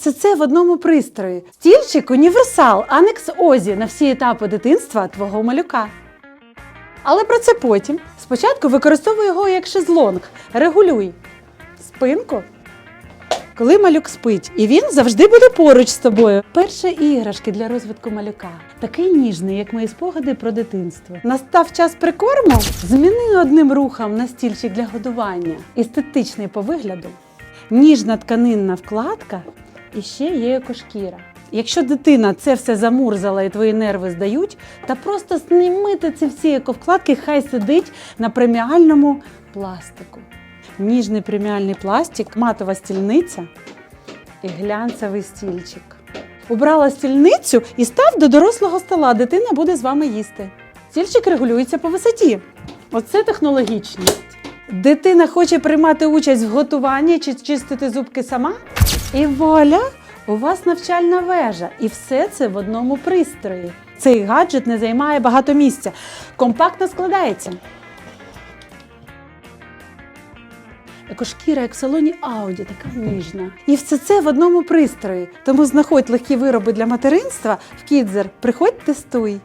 Це це в одному пристрої. Стільчик універсал, анекс Озі на всі етапи дитинства твого малюка. Але про це потім. Спочатку використовуй його як шезлонг. Регулюй спинку. Коли малюк спить, і він завжди буде поруч з тобою. Перші іграшки для розвитку малюка. Такий ніжний, як мої спогади про дитинство. Настав час прикорму. Зміни одним рухом на стільчик для годування. Естетичний по вигляду. Ніжна тканинна вкладка і ще є екошкіра. Якщо дитина це все замурзала і твої нерви здають, та просто знімити ці всі ековкладки, хай сидить на преміальному пластику. Ніжний преміальний пластик, матова стільниця і глянцевий стільчик. Убрала стільницю і став до дорослого стола. Дитина буде з вами їсти. Стільчик регулюється по висоті. Оце технологічність. Дитина хоче приймати участь в готуванні чи чистити зубки сама. І вуаля, у вас навчальна вежа. І все це в одному пристрої. Цей гаджет не займає багато місця. Компактно складається. Екошкіра, як в салоні Ауді, така ніжна. І все це в одному пристрої. Тому знаходь легкі вироби для материнства в Кідзер. Приходь, тестуй.